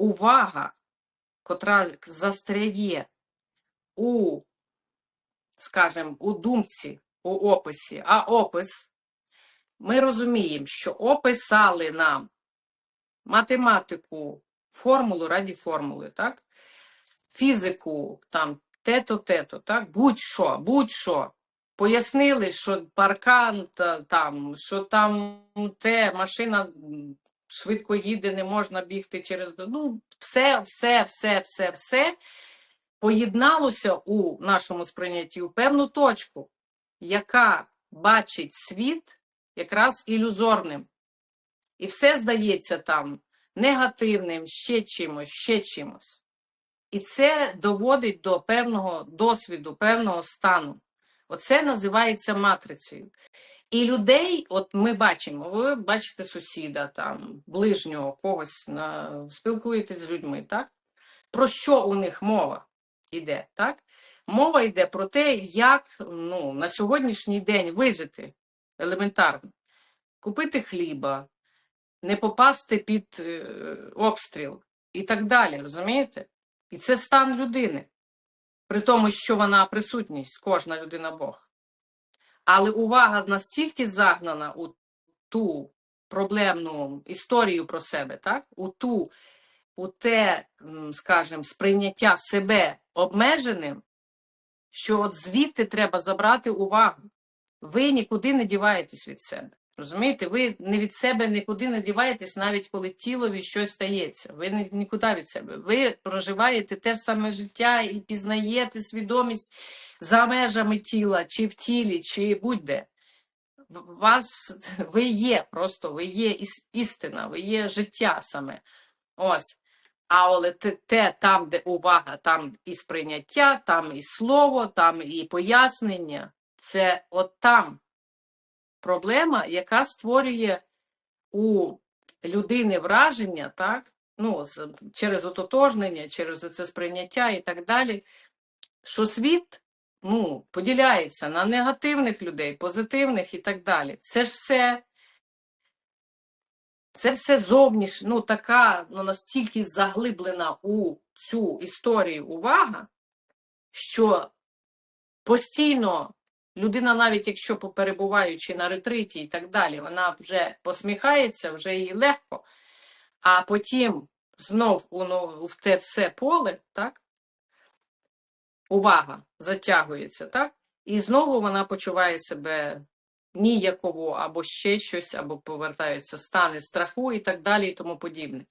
увага, котра застряє у, скажімо, у думці, у описі, а опис, ми розуміємо, що описали нам математику, формулу раді формули, так? Фізику, там, те-то, те-то, так? Будь-що, будь-що. Пояснили, що паркан там, що там те, машина швидко їде, не можна бігти через ну, все, все, все, все, все поєдналося у нашому сприйнятті у певну точку, яка бачить світ якраз ілюзорним. І все здається там негативним, ще чимось, ще чимось. І це доводить до певного досвіду, певного стану. Оце називається матрицею. І людей, от ми бачимо, ви бачите сусіда, там, ближнього, когось, на, спілкуєтесь з людьми, так? Про що у них мова йде, так? Мова йде про те, як ну, на сьогоднішній день вижити елементарно, купити хліба, не попасти під е, обстріл і так далі, розумієте? І це стан людини, при тому, що вона присутність, кожна людина Бог. Але увага настільки загнана у ту проблемну історію про себе, так? у ту, у те, скажімо, сприйняття себе обмеженим, що от звідти треба забрати увагу. Ви нікуди не діваєтесь від себе. Розумієте, ви не від себе нікуди не діваєтесь, навіть коли тілові щось стається. Ви ні- нікуди від себе. Ви проживаєте те ж саме життя і пізнаєте свідомість за межами тіла, чи в тілі, чи будь-де. Вас ви є просто, ви є істина, ви є життя саме. Ось. А але те там, де увага, там і сприйняття, там і слово, там і пояснення. Це от там проблема, яка створює у людини враження, так? Ну, через ототожнення, через це сприйняття і так далі, що світ ну, поділяється на негативних людей, позитивних і так далі. Це ж все. Це все зовніш, ну така ну, настільки заглиблена у цю історію увага, що постійно людина, навіть якщо перебуваючи на ретриті і так далі, вона вже посміхається, вже їй легко, а потім знов ну, в те все поле, так? Увага затягується, так? І знову вона почуває себе ніяково або ще щось, або повертаються стани страху і так далі, і тому подібне.